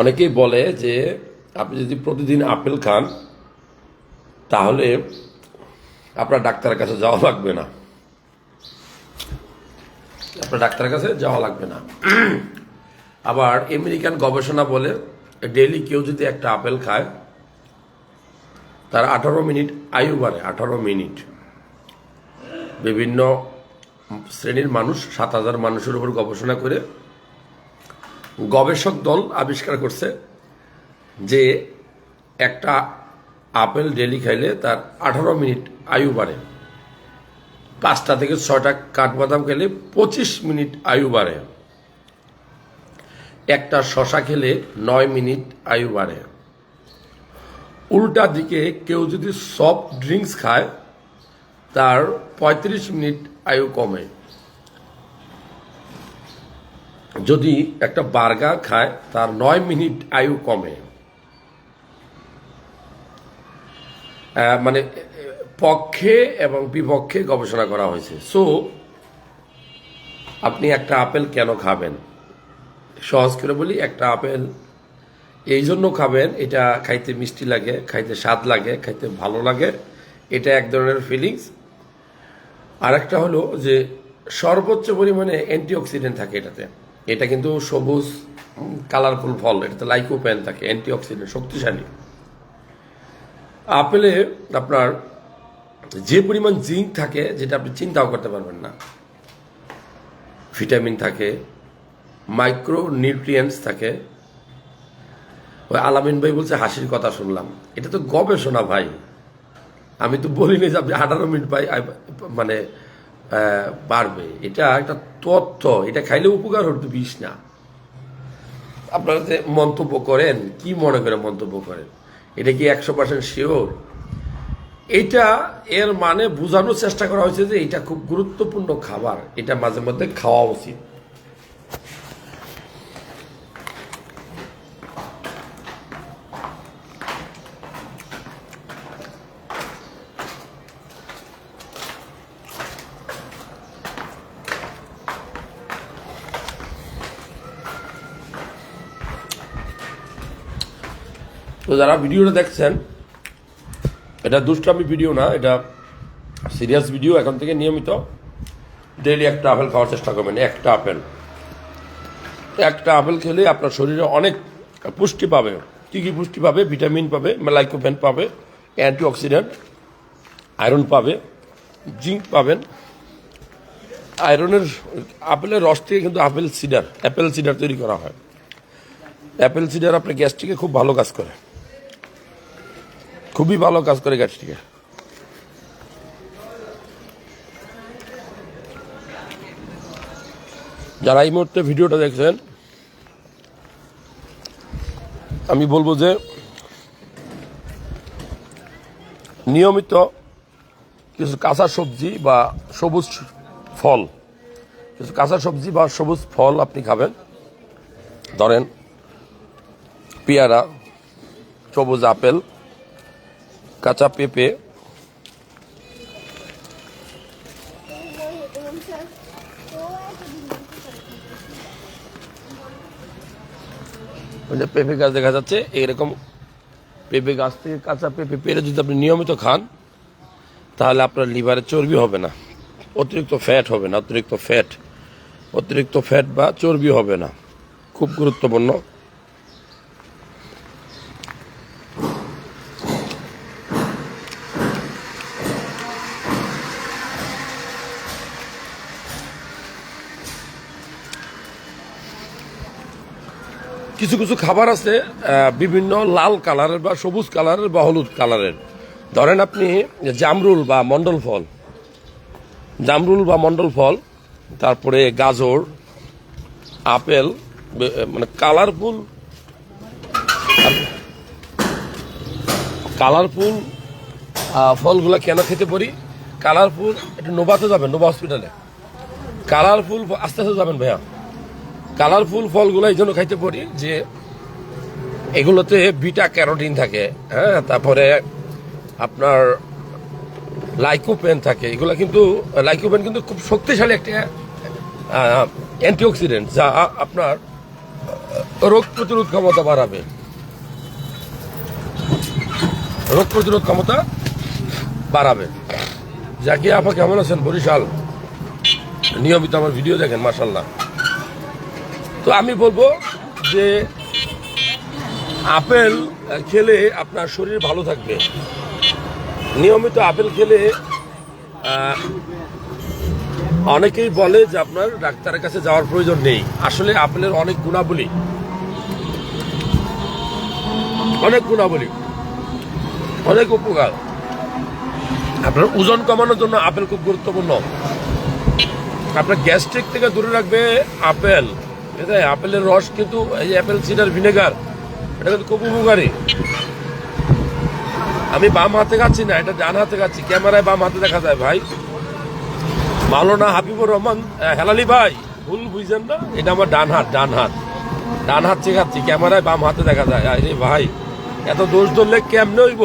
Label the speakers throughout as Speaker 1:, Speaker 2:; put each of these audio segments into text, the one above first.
Speaker 1: অনেকেই বলে যে আপনি যদি প্রতিদিন আপেল খান, তাহলে আপনার ডাক্তারের কাছে যাওয়া লাগবে না। আপনার ডাক্তারের কাছে যাওয়া লাগবে না। আবার আমেরিকান গবেষণা বলে, ডেইলি কেউ যদি একটা আপেল খায়, তার আঠারো মিনিট আয়ু বাড়ে, আঠারো মিনিট। বিভিন্ন শ্রেণির মানুষ, সাত হাজার মানুষের উপর গবেষণা করে গবেষক দল আবিষ্কার করছে যে একটা আপেল ডেলি খাইলে তার আঠারো মিনিট আয়ু বাড়ে। পাঁচটা থেকে ছয়টা কাঠবাদাম খেলে পঁচিশ মিনিট আয়ু বাড়ে। একটা শশা খেলে নয় মিনিট আয়ু বাড়ে। উল্টা দিকে কেউ যদি সফট ড্রিঙ্কস খায়, তার পঁয়ত্রিশ মিনিট আয়ু কমে। যদি একটা বার্গার খায়, তার নয় মিনিট আয়ু কমে। মানে পক্ষে এবং বিপক্ষে গবেষণা করা হয়েছে। সো আপনি একটা আপেল কেন খাবেন? সহজ করে বলি, একটা আপেল এই জন্য খাবেন, এটা খাইতে মিষ্টি লাগে, খাইতে স্বাদ লাগে, খাইতে ভালো লাগে, এটা এক ধরনের ফিলিংস আর একটা হলো যে সর্বোচ্চ পরিমাণে অ্যান্টিঅক্সিডেন্ট থাকে এটাতে। এটা কিন্তু সবুজ কালারফুল ফল। এটাতে লাইকোপেন থাকে অ্যান্টিঅক্সিডেন্ট শক্তিশালী। আপেলে আপনার যে পরিমাণ জিঙ্ক থাকে, যেটা আপনি চিন্তাও করতে পারবেন না ভিটামিন থাকে মাইক্রো নিউট্রিয়েন্টস থাকে। ওই আলামিন ভাই বলছে, হাসির কথা শুনলাম। এটা তো গবেষণা ভাই। আমি তো বলিনি যে আপনি আঠারো মিনিট পাই মানে পারবে এটা একটা তথ্য এটা খাইলে উপকার হতো বিষ না। আপনারা যে মন্তব্য করেন, কি মনে করে মন্তব্য করেন? এটা কি একশো পার্সেন্ট শিওর এটা এর মানে বোঝানোর চেষ্টা করা হয়েছে যে এটা খুব গুরুত্বপূর্ণ খাবার। এটা মাঝে মধ্যে খাওয়া উচিত। তো যারা ভিডিওটা দেখছেন, এটা দুষ্টামি ভিডিও না, এটা সিরিয়াস ভিডিও, এখন থেকে নিয়মিত ডেইলি একটা আপেল খাওয়ার চেষ্টা করবেন, একটা আপেল। একটা আপেল খেলে আপনার শরীরে অনেক পুষ্টি পাবে। কী কী পুষ্টি পাবে? ভিটামিন পাবে মেলাইকোপেন পাবে, অ্যান্টিঅক্সিডেন্ট, আয়রন পাবে, জিঙ্ক পাবেন। আয়রনের, আপেলের রস থেকে কিন্তু আপেল সিডার, অ্যাপেল সিডার তৈরি করা হয়। অ্যাপেল সিডার আপনার গ্যাস্ট্রিকে খুব ভালো কাজ করে। খুবই ভালো কাজ করে গ্যাস্ট্রিকে যারা এই মুহূর্তে ভিডিওটা দেখছেন, আমি বলব যে নিয়মিত কিছু কাঁচা সবজি বা সবুজ ফল, কিছু কাঁচা সবজি বা সবুজ ফল আপনি খাবেন। ধরেন পেয়ারা, সবুজ আপেল কাঁচা পেঁপে। ওই যে পেঁপে গাছ দেখা যাচ্ছে, এইরকম পেঁপে গাছ থেকে কাঁচা পেঁপে পেরে যদি আপনি নিয়মিত খান, তাহলে আপনার লিভারে চর্বি হবে না। অতিরিক্ত ফ্যাট হবে না, অতিরিক্ত ফ্যাট অতিরিক্ত ফ্যাট বা চর্বি হবে না। খুব গুরুত্বপূর্ণ। কিছু খাবার আছে বিভিন্ন লাল কালারের বা সবুজ কালারের বা হলুদ কালারের। ধরেন আপনি জামরুল বা মন্ডল ফল। জামরুল বা মন্ডল ফল, তারপরে গাজর, আপেল মানে কালারফুল কালারফুল ফলগুলো কেন খেতে পারি? কালারফুল, একটু নোবাতে যাবেন, নোবা হসপিটালে। কালারফুল, আস্তে আস্তে যাবেন ভাইয়া। কালারফুল ফলগুলো এই জন্য খাইতে পারি যে এগুলোতে বিটা ক্যারোটিন থাকে হ্যাঁ তারপরে আপনার লাইকোপেন থাকে। এগুলো কিন্তু, লাইকোপেন কিন্তু খুব শক্তিশালী একটা অ্যান্টিঅক্সিডেন্ট যা আপনার রোগ প্রতিরোধ ক্ষমতা বাড়াবে। রোগ প্রতিরোধ ক্ষমতা বাড়াবে। জাকিয়া আপা কেমন আছেন? বরিশাল। নিয়মিত আমার ভিডিও দেখেন মাসাল্লাহ তো আমি বলব যে আপেল খেলে আপনার শরীর ভালো থাকবে। নিয়মিত আপেল খেলে অনেকেই বলে যে আপনার ডাক্তারের কাছে যাওয়ার প্রয়োজন নেই। আসলে আপেলের অনেক গুণাবলী। অনেক গুণাবলী। অনেক উপকার। আপনার ওজন কমানোর জন্য আপেল খুব গুরুত্বপূর্ণ। আপনার গ্যাস্ট্রিক থেকে দূরে রাখবে আপেল। ঠিক আপেলের রস কিন্তু, এই অ্যাপেল সিডার ভিনেগার, এটা কিন্তু খুব উপকারী। আমি বাম হাতে খাচ্ছি না, এটা ডান হাতে খাচ্ছি, ক্যামেরায় বাম হাতে দেখা যায় ভাই। মাওলানা হাবিবুর রহমান হেলালি ভাই, ভুল বুঝছেন না, এটা আমার ডান হাত ডান হাত। ডান হাত চেখাচ্ছি ক্যামেরায় বাম হাতে দেখা যায়। আরে ভাই, এত দোষ ধরলে কেমনে হইব?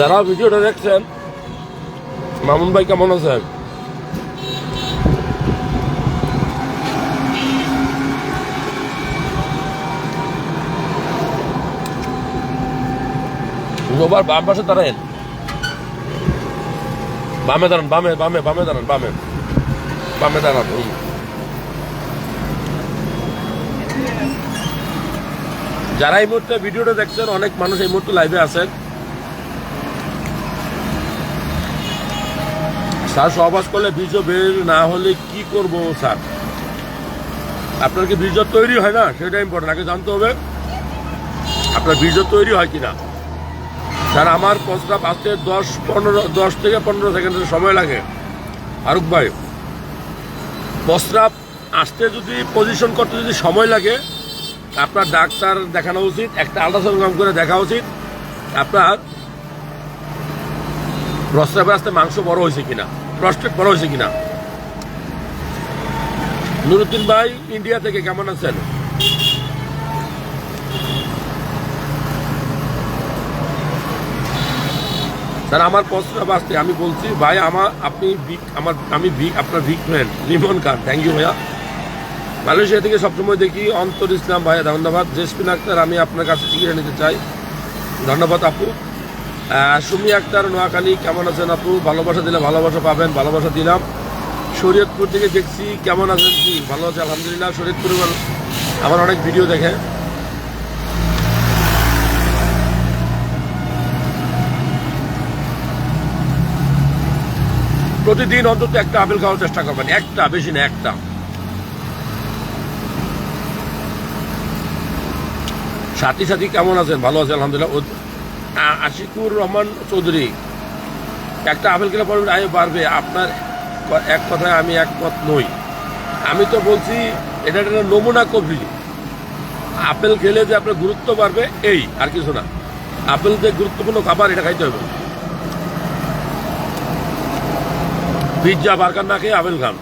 Speaker 1: যারা ভিডিওটা দেখছেন মামুন ভাই কেমন আছেন? রোবার বাম পাশে দাঁড়ান বামে দাঁড়ান, বামে বামে বামে দাঁড়ান, বামে। বামে দাঁড়ান। যারা এই মুহূর্তে ভিডিওটা দেখছেন, অনেক মানুষ এই মুহূর্তে লাইভে আছেন। স্যার সহবাস করলে বীজ বের না হলে কি করব স্যার? আপনার কি বীজ তৈরি হয় না? সেটা ইম্পর্টেন্ট আগে জানতে হবে। আপনার বীজ তৈরি হয় কিনা? স্যার, আমার প্রস্তাব আসতে দশ পনেরো, দশ থেকে পনেরো সেকেন্ডের সময় লাগে। ফারুক ভাই প্রস্রাব আসতে যদি পজিশন করতে যদি সময় লাগে, আপনার ডাক্তার দেখানো উচিত, একটা আল্ট্রাসাউন্ড করে দেখা উচিত। আপনার প্রস্রাবে আসতে মাংস বড় হয়েছে কিনা? প্রস্টেট বড় হয়েছে কিনা? নুরুদ্দিন ভাই, ইন্ডিয়া থেকে কেমন আছেন? স্যার, আমার প্রস্তাব আসতে আমি বলছি, ভাই, আমার, আপনি আমার, আমি বিগ আপনার big friend Rimon Khan thank you ভাইয়া। মালয়েশিয়া থেকে সবসময় দেখি, অন্তর ইসলাম ভাইয়া, ধন্যবাদ। জেসমিন আক্তার, আমি আপনার কাছে চিকিৎসা নিতে চাই। ধন্যবাদ আপু। সুমি আক্তার, নোয়াখালী, কেমন আছেন আপু? ভালোবাসা দিলে ভালোবাসা পাবেন, ভালোবাসা দিলাম। শরীয়তপুর থেকে দেখছি, কেমন আছেন কি ভালো আছে, আলহামদুলিল্লাহ। শরীয়তপুর আমার অনেক ভিডিও দেখে। প্রতিদিন অন্তত একটা আপেল খাওয়ার চেষ্টা করবেন। একটা, বেশি না, একটা। সাথী সাথী, কেমন আছেন? ভালো আছেন আলহামদুলিল্লাহ। আশিকুর রহমান চৌধুরী। একটা আপেল খেলে পড়বেন আয়ু বাড়বে। আপনার এক কথায় আমি একমত নই। আমি তো বলছি, এটা একটা নমুনা কফি আপেল খেলে যে আপনার গুরুত্ব বাড়বে, এই, আর কিছু না। আপেল যে গুরুত্বপূর্ণ খাবার, এটা খাইতে হবে। পিৎজা বার্গার না খেয়ে আপেল খান।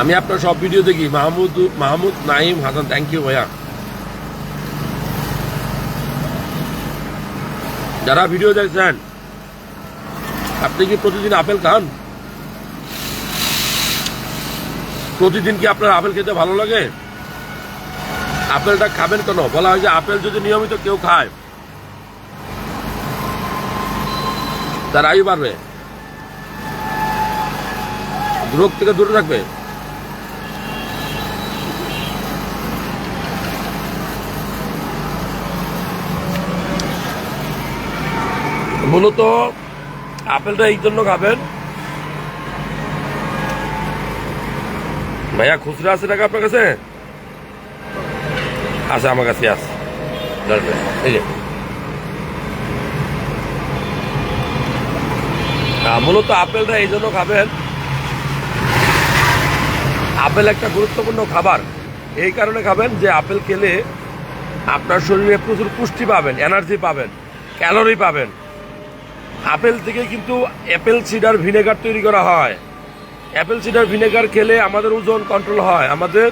Speaker 1: আমি আপনার সব ভিডিও দেখি। মাহমুদ মাহমুদ নাইম হাসান থ্যাংক ইউ ভাইয়া। যারা ভিডিও দেখছেন, আপনি কি প্রতিদিন আপেল খান? প্রতিদিন কি আপনার আপেল খেতে ভালো লাগে? আপেলটা খাবেন কেন? বলা হয় যে আপেল যদি নিয়মিত কেউ খায়, তার আয়ু বাড়বে। রোগ থেকে দূরে রাখবে মূলত আপেলটা এই জন্য খাবেন। ভাইয়া, খুচরা আছে টাকা আপনার কাছে? আছে, আমার কাছে আছে। মূলত আপেলটা এই জন্য খাবেন। আপেল একটা গুরুত্বপূর্ণ খাবার। এই কারণে খাবেন যে আপেল খেলে আপনার শরীরে প্রচুর পুষ্টি পাবেন, এনার্জি পাবেন, ক্যালোরি পাবেন। আপেল থেকে কিন্তু অ্যাপেল সিডার ভিনেগার তৈরি করা হয়। অ্যাপেল সিডার ভিনেগার খেলে আমাদের ওজন কন্ট্রোল হয়। আমাদের